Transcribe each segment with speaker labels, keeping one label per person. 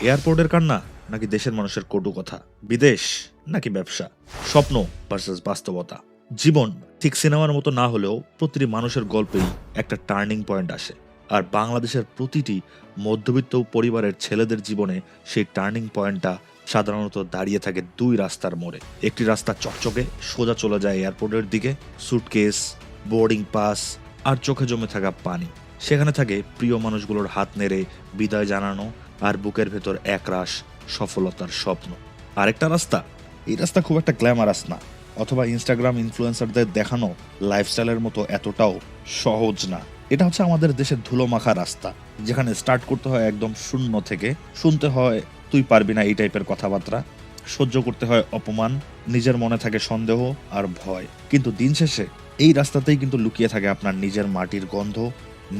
Speaker 1: এয়ারপোর্টের কান্না নাকি দেশের মানুষের কটু কথা? বিদেশ নাকি ব্যবসা? স্বপ্ন ভার্সেস বাস্তবতা। জীবন ঠিক সিনেমার মতো না হলেও প্রতিটি মানুষের গল্পেই একটা টার্নিং পয়েন্ট আসে। আর বাংলাদেশের প্রতিটি মধ্যবিত্ত পরিবারের ছেলেদের জীবনে সেই টার্নিং পয়েন্টটা সাধারণত দাঁড়িয়ে থাকে দুই রাস্তার মোড়ে। একটি রাস্তা চকচকে, সোজা চলে যায় এয়ারপোর্টের দিকে সুটকেস বোর্ডিং পাস আর চোখে জমে থাকা পানি। সেখানে থাকে প্রিয় মানুষগুলোর হাত নেড়ে বিদায় জানানো আর বুকের ভেতর একরাশ সফলতার স্বপ্ন। আরেকটা রাস্তা, এই রাস্তা খুব একটা গ্ল্যামারাস না, অথবা ইনস্টাগ্রাম ইনফ্লুয়েন্সারদের দেখানো লাইফস্টাইলের মতো এতটাও সহজ না। এটা হচ্ছে আমাদের দেশের ধুলো মাখা রাস্তা, যেখানে স্টার্ট করতে হয় একদম শূন্য থেকে, শুনতে হয় তুই পারবি না এই টাইপের কথাবার্তা, সহ্য করতে হয় অপমান, নিজের মনে থাকে সন্দেহ আর ভয়। কিন্তু দিন শেষে এই রাস্তাতেই কিন্তু লুকিয়ে থাকে আপনার নিজের মাটির গন্ধ,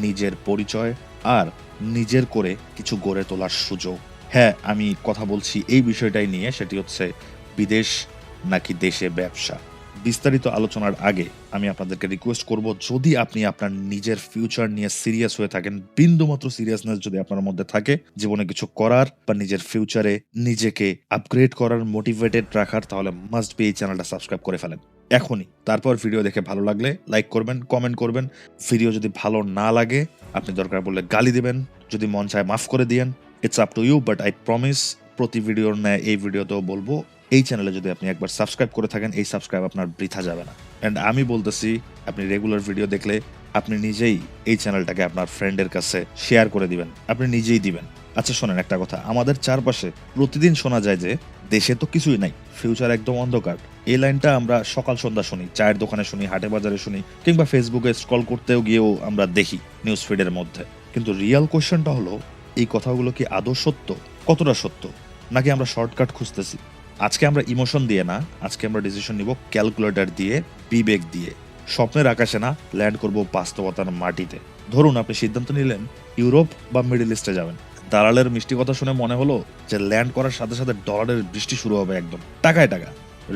Speaker 1: নিজের পরিচয় আর নিজের করে কিছু গড়ে তোলার সুযোগ। হ্যাঁ আমি কথা বলছি এই বিষয়টাই নিয়ে, সেটি হচ্ছে বিদেশ নাকি দেশে ব্যবসা। বিস্তারিত আলোচনার আগে আমি আপনাদেরকে রিকোয়েস্ট করব, যদি আপনি আপনার নিজের ফিউচার নিয়ে সিরিয়াস হয়ে থাকেন, বিন্দুমাত্র সিরিয়াসনেস যদি আপনার মধ্যে থাকে, জীবনে কিছু করার বা নিজের ফিউচারে নিজেকে আপগ্রেড করার মোটিভেটেড রাখার, তাহলে মাস্ট বি এই চ্যানেলটা সাবস্ক্রাইব করে ফেলেন। এখনই। তারপর ভিডিও দেখে ভালো লাগলে লাইক করবেন কমেন্ট করবেন। ভিডিও যদি ভালো না লাগে আপনি দরকার বললে গালি দিবেন, যদি মন চায় মাফ করে দিয়েন it's up to you but I promise প্রতি ভিডিওর ন্যায় এই ভিডিওতেও বলব, এই চ্যানেলে যদি আপনি একবার সাবস্ক্রাইব করে থাকেন, এই সাবস্ক্রাইব আপনার বৃথা যাবে না। অ্যান্ড আমি বলতেছি, আপনি রেগুলার ভিডিও দেখলে আপনি নিজেই এই চ্যানেলটাকে আপনার ফ্রেন্ডের কাছে শেয়ার করে দিবেন, আপনি নিজেই দিবেন। আচ্ছা শোনেন একটা কথা, আমাদের চারপাশে প্রতিদিন শোনা যায় যে দেশে তো কিছুই নাই। ফিউচার একদম অন্ধকার। এই লাইনটা আমরা সকাল সন্ধ্যা শুনি, চায়ের দোকানে শুনি হাটে বাজারে শুনি, কিংবা ফেসবুকে স্ক্রল করতেও গিয়েও আমরা দেখি নিউজ ফিডের মধ্যে। কিন্তু রিয়েল কোয়েশ্চেনটা হলো, এই কথাগুলো কি আদৌ সত্য? কতটা সত্য? নাকি আমরা শর্টকাট খুঁজতেছি? আজকে আমরা ইমোশন দিয়ে না, আজকে আমরা ডিসিশন নিব ক্যালকুলেটর দিয়ে, বিবেক দিয়ে। স্বপ্নের আকাশে না ল্যান্ড করব বাস্তবতার মাটিতে। ধরুন আপনি সিদ্ধান্ত নিলেন ইউরোপ বা মিডল ইস্টে যাবেন। দালালের মিষ্টি কথা শুনে মনে হলো যে ল্যান্ড করার সাথে সাথে ডলারের বৃষ্টি শুরু হবে একদম। টাকায় টাকা।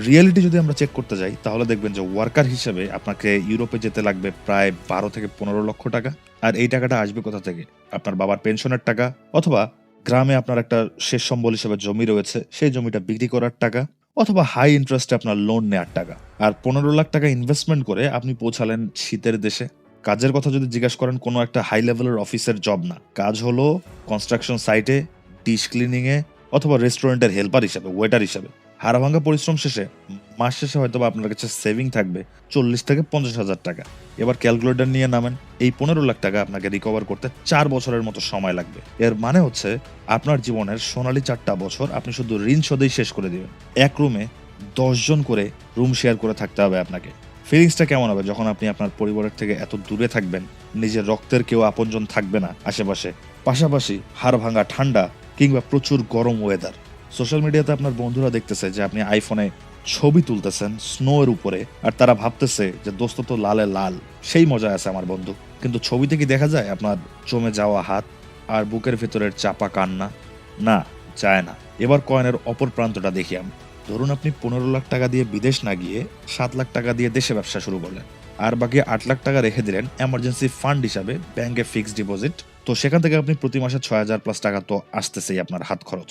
Speaker 1: রিয়েলিটি যদি আমরা চেক করতে যাই, তাহলে দেখবেন যে ওয়ার্কার হিসেবে আপনাকে ইউরোপে যেতে লাগবে প্রায় বারো থেকে পনেরো লক্ষ টাকা। আর এই টাকাটা আসবে কোথা থেকে? আপনার বাবার পেনশনের টাকা অথবা গ্রামে আপনার একটা শেষ সম্বল হিসেবে জমি রয়েছে, সেই জমিটা বিক্রি করার টাকা অথবা হাই ইন্টারেস্টে আপনার লোন নেওয়ার টাকা। আর পনেরো লাখ টাকা ইনভেস্টমেন্ট করে আপনি পৌঁছালেন শীতের দেশে। কাজের কথা যদি জিজ্ঞাসা করেন, কোনো একটা হাই লেভেলের অফিসের জব না। কাজ হলো কনস্ট্রাকশন সাইটে ডিশ ক্লিনিং এ অথবা রেস্টুরেন্টের হেল্পার হিসাবে ওয়েটার হিসাবে। হাড়ভাঙ্গা পরিশ্রম শেষে, মাস শেষে হয়তো আপনার কাছে সেভিং থাকবে চল্লিশ থেকে পঞ্চাশ হাজার টাকা। এবার ক্যালকুলেটর নিয়ে নামেন, এই পনেরো লাখ টাকা আপনাকে রিকভার করতে চার বছরের মতো সময় লাগবে। এর মানে হচ্ছে, আপনার জীবনের সোনালী চারটা বছর আপনি শুধু ঋণ শোধেই শেষ করে দিবেন। এক রুমে দশজন করে রুম শেয়ার করে থাকতে হবে আপনাকে। ফিলিংসটা কেমন হবে যখন আপনি আপনার পরিবারের থেকে এত দূরে থাকবেন? নিজের রক্তের কেউ আপনজন থাকবে না আশেপাশে। পাশাপাশি হাড় ভাঙা ঠান্ডা কিংবা প্রচুর গরম ওয়েদার সোশ্যাল মিডিয়াতে আপনার বন্ধুরা দেখতেছে যে আপনি আইফোনে ছবি তুলতেছেন স্নো এর উপরে, আর তারা ভাবতেছে যে দোস্ত তো লালে লাল। সেই মজা আছে আমার বন্ধু। কিন্তু ছবিতে কি দেখা যায় আপনার জমে যাওয়া হাত আর বুকের ভেতরের চাপা কান্না? না, যায় না। এবার কয়েনের অপর প্রান্তটা দেখি আমি। ধরুন আপনি পনেরো লাখ টাকা দিয়ে বিদেশ না গিয়ে সাত লাখ টাকা দিয়ে দেশে ব্যবসা শুরু করলেন। আর বাকি আট লাখ টাকা রেখে দিলেন এমার্জেন্সি ফান্ড হিসাবে ব্যাংকে ফিক্সড ডিপোজিট তো সেখান থেকে আপনি প্রতি মাসে ছয় হাজার প্লাস টাকা তো আসতেছেই আপনার হাত খরচ।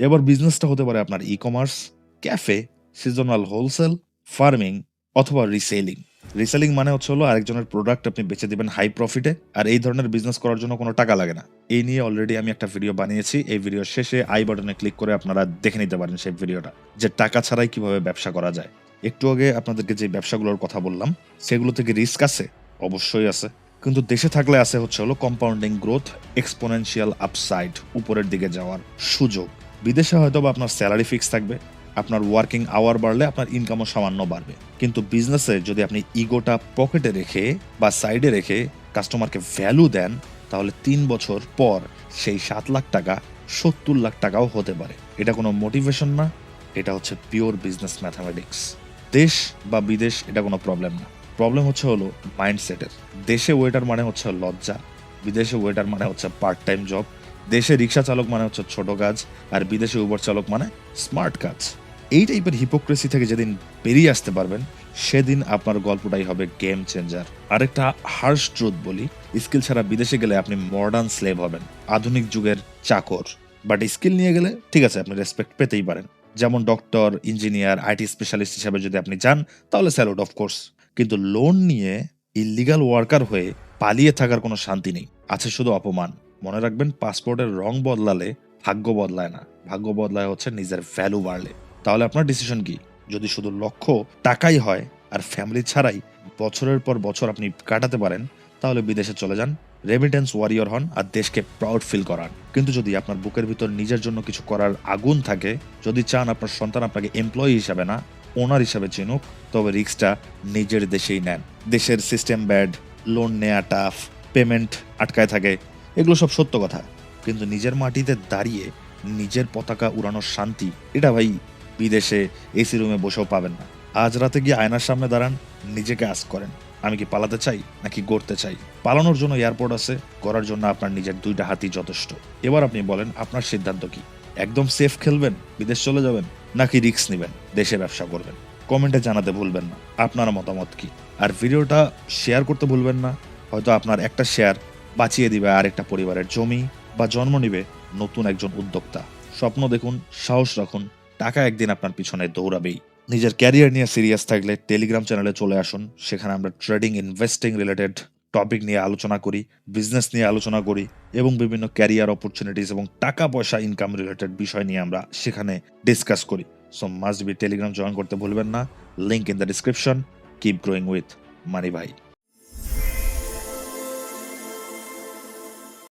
Speaker 1: এবার বিজনেসটা হতে পারে আপনার e commerce cafe seasonal wholesale farming অথবা রিসেলিং রিসেলিং মানে হচ্ছে হলো আরেকজনের প্রোডাক্ট আপনি বেচে দিবেন হাই প্রফিটে আর এই ধরনের বিজনেস করার জন্য কোনো টাকা লাগে না। এই নিয়ে অলরেডি আমি একটা ভিডিও বানিয়েছি। এই ভিডিওর শেষে আই বাটনে ক্লিক করে আপনারা দেখে নিতে পারেন সেই ভিডিওটা যে টাকা ছাড়াই কীভাবে ব্যবসা করা যায়। একটু আগে আপনাদেরকে যে ব্যবসাগুলোর কথা বললাম, সেগুলো থেকে রিস্ক আছে, অবশ্যই আছে। কিন্তু দেশে থাকলে আছে হচ্ছে হলো কম্পাউন্ডিং গ্রোথ এক্সপোনেনশিয়াল আপসাইড উপরের দিকে যাওয়ার সুযোগ। বিদেশে হয়তো বা আপনার স্যালারি ফিক্স থাকবে আপনার ওয়ার্কিং আওয়ার বাড়লে আপনার ইনকামও সামান্য বাড়বে। কিন্তু বিজনেসে যদি আপনি ইগোটা পকেটে রেখে বা সাইডে রেখে কাস্টমারকে ভ্যালু দেন, তাহলে তিন বছর পর সেই সাত লাখ টাকা, সত্তর লাখ টাকাও হতে পারে। এটা কোনো মোটিভেশন না, এটা হচ্ছে পিওর বিজনেস ম্যাথামেটিক্স দেশ বা বিদেশ, এটা কোনো প্রবলেম না। প্রবলেম হচ্ছে হলো মাইন্ডসেটের দেশে ওয়েটার মানে হচ্ছে লজ্জা, বিদেশে ওয়েটার মানে হচ্ছে পার্ট টাইম জব দেশে রিক্সা চালক মানে হচ্ছে ছোট কাজ, আর বিদেশে উবার চালক মানে স্মার্ট কাজ। এই টাইপের হিপোক্রেসি থেকে যেদিন বেরিয়ে আসতে পারবেন, সেদিন আপনার গল্পটাই হবে গেম চেঞ্জার আরেকটা হার্শ ট্রুথ বলি স্কিল ছাড়া বিদেশে গেলে আপনি মডার্ন স্লেভ হবেন, আধুনিক যুগের চাকর। বাট স্কিল নিয়ে গেলে, ঠিক আছে, আপনি রেসপেক্ট পেতেই পারেন। যেমন ডক্টর ইঞ্জিনিয়ার আইটি স্পেশালিস্ট হিসাবে যদি আপনি যান, তাহলে স্যালুট অফ কোর্স কিন্তু লোন নিয়ে ইলিগাল ওয়ার্কার হয়ে পালিয়ে থাকার কোনো শান্তি নেই। আছে শুধু অপমান। মনে রাখবেন পাসপোর্টের রং বদলালে ভাগ্য বদলায় না। ভাগ্য বদলায় হচ্ছে নিজের ভ্যালু বাড়লে। তাহলে আপনার ডিসিশন কি? যদি শুধু লক্ষ্য টাকাই হয় আর ফ্যামিলি ছাড়াই বছরের পর বছর আপনি কাটাতে পারেন, তাহলে বিদেশে চলে যান রেমিটেন্স ওয়ারিয়র হন আর দেশকে প্রাউড ফিল করান। কিন্তু যদি আপনার বুকের ভিতর নিজের জন্য কিছু করার আগুন থাকে, যদি চান আপনার সন্তান আপনাকে এমপ্লয়ি হিসাবে না ওনার হিসাবে চিনুক, তবে রিস্কটা নিজের দেশেই নেন। দেশের সিস্টেম ব্যাড লোন নেওয়া টাফ পেমেন্ট আটকায় থাকে, এগুলো সব সত্য কথা। কিন্তু নিজের মাটিতে দাঁড়িয়ে নিজের পতাকা উড়ানোর শান্তি, এটা ভাই বিদেশে এসি রুমে বসেও পাবেন না। আজ রাতে গিয়ে আয়নার সামনে দাঁড়ান, নিজেকে আস করেন, আমি কি পালাতে চাই নাকি গড়তে চাই? পালানোর জন্য এয়ারপোর্ট আছে, করার জন্য আপনার নিজের দুইটা হাতি যথেষ্ট। এবার আপনি বলেন, আপনার সিদ্ধান্ত কি? একদম সেফ খেলবেন, বিদেশ চলে যাবেন, নাকি রিস্ক নেবেন, দেশে ব্যবসা করবেন? কমেন্টে জানাতে ভুলবেন না, আপনার মতামত কি? আর ভিডিওটা শেয়ার করতে ভুলবেন না, হয়তো আপনার একটা শেয়ার বাঁচিয়ে দিবে আরেকটা পরিবারের জমি, বা জন্ম নিবে নতুন একজন উদ্যোক্তা। স্বপ্ন দেখুন, সাহস রাখুন টাকা একদিন আপনার পিছনে দৌড়াবেই। নিজের ক্যারিয়ার নিয়ে সিরিয়াস থাকলে টেলিগ্রাম চ্যানেলে চলে আসুন। সেখানে আমরা ট্রেডিং ইনভেস্টিং রিলেটেড টপিক নিয়ে আলোচনা করি বিজনেস নিয়ে আলোচনা করি এবং বিভিন্ন ক্যারিয়ার অপরচুনিটিস এবং টাকা পয়সা ইনকাম রিলেটেড বিষয় নিয়ে আমরা সেখানে ডিসকাস করি। So must be Telegram join করতে ভুলবেন না। Link in the description keep growing with money ভাই